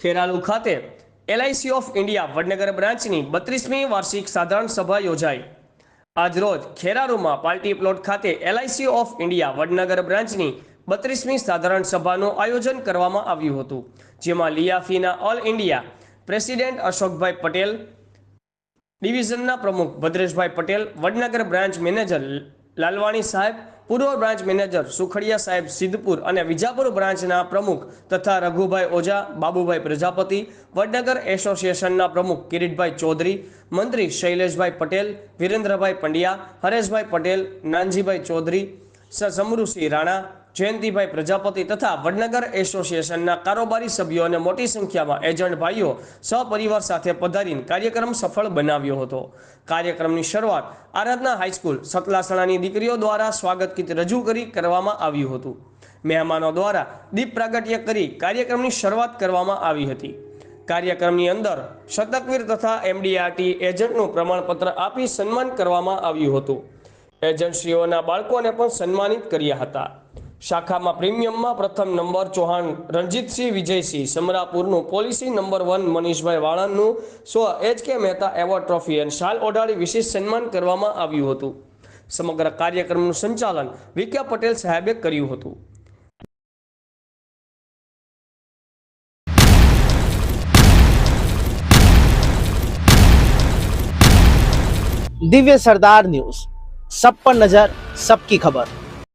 ખેરાલુ ખાતે LIC of India Vadnagar બ્રાન્ચની બત્રીસમી વાર્ષિક સાધારણ સભા યોજાઈ. આજરોજ ખેરાલુમાં પાર્ટી પ્લોટ ખાતે એલઆઈસી ઓફ ઇન્ડિયા વડનગર બ્રાન્ચની બત્રીસમી સાધારણ સભાનું આયોજન કરવામાં આવ્યું હતું, જેમાં લિયાફીના ઓલ ઇન્ડિયા પ્રેસિડેન્ટ અશોકભાઈ પટેલ, ડિવિઝનના પ્રમુખ ભદ્રેશભાઈ પટેલ, વડનગર બ્રાન્ચ મેનેજર લાલવાણી સાહેબ પૂર્વ બ્રાન્ચ મેનેજર સુખડિયા સાહેબ સિદ્ધપુર અને વિજાપુર બ્રાન્ચના પ્રમુખ તથા રઘુભાઈ ઓઝા, બાબુભાઈ પ્રજાપતિ, વડનગર એસોસિએશનના પ્રમુખ કિરીટભાઈ ચૌધરી, મંત્રી શૈલેષભાઈ પટેલ, વિરેન્દ્રભાઈ પંડ્યા, હરેશભાઈ પટેલ, નાનજીભાઈ ચૌધરી, સ- સમૃસિંહ રાણા જયંતિભાઈ પ્રજાપતિ તથા વડનગર એસોસિએશનના કારોબારી સભ્યો અને મોટી સંખ્યામાં એજન્ટ ભાઈઓ સહપરિવાર સાથે પધારીને કાર્યક્રમ સફળ બનાવ્યો હતો. કાર્યક્રમની શરૂઆત આરાધના હાઈસ્કૂલ સતલાસણાની દીકરીઓ દ્વારા સ્વાગત ગીત રજૂ કરી કરવામાં આવ્યું હતું. મહેમાનો દ્વારા દીપ પ્રાગટ્ય કરી કાર્યક્રમની શરૂઆત કરવામાં આવી હતી. કાર્યક્રમની અંદર શતકવીર તથા એમડીઆરટી એજન્ટનું પ્રમાણપત્ર આપી સન્માન કરવામાં આવ્યું હતું. એજન્સીઓના બાળકોને પણ સન્માનિત કર્યા હતા. શાખામાં પ્રીમિયમમાં પ્રથમ નંબર ચૌહાણ રણજીતસિંહ, વિજયસિંહ સમરાપુરનું પોલિસી નંબર વન મનીષભાઈ વાળાનું સો H K Mehta award trophy અને શાલ ઓઢાડી વિશેષ સન્માન કરવામાં આવ્યું હતું. સમગ્ર કાર્યક્રમનું સંચાલન વિકે પટેલ સાહેબે કર્યું હતું. દિવ્ય સરદાર ન્યૂઝ. સબ પર નજર, સબકી ખબર.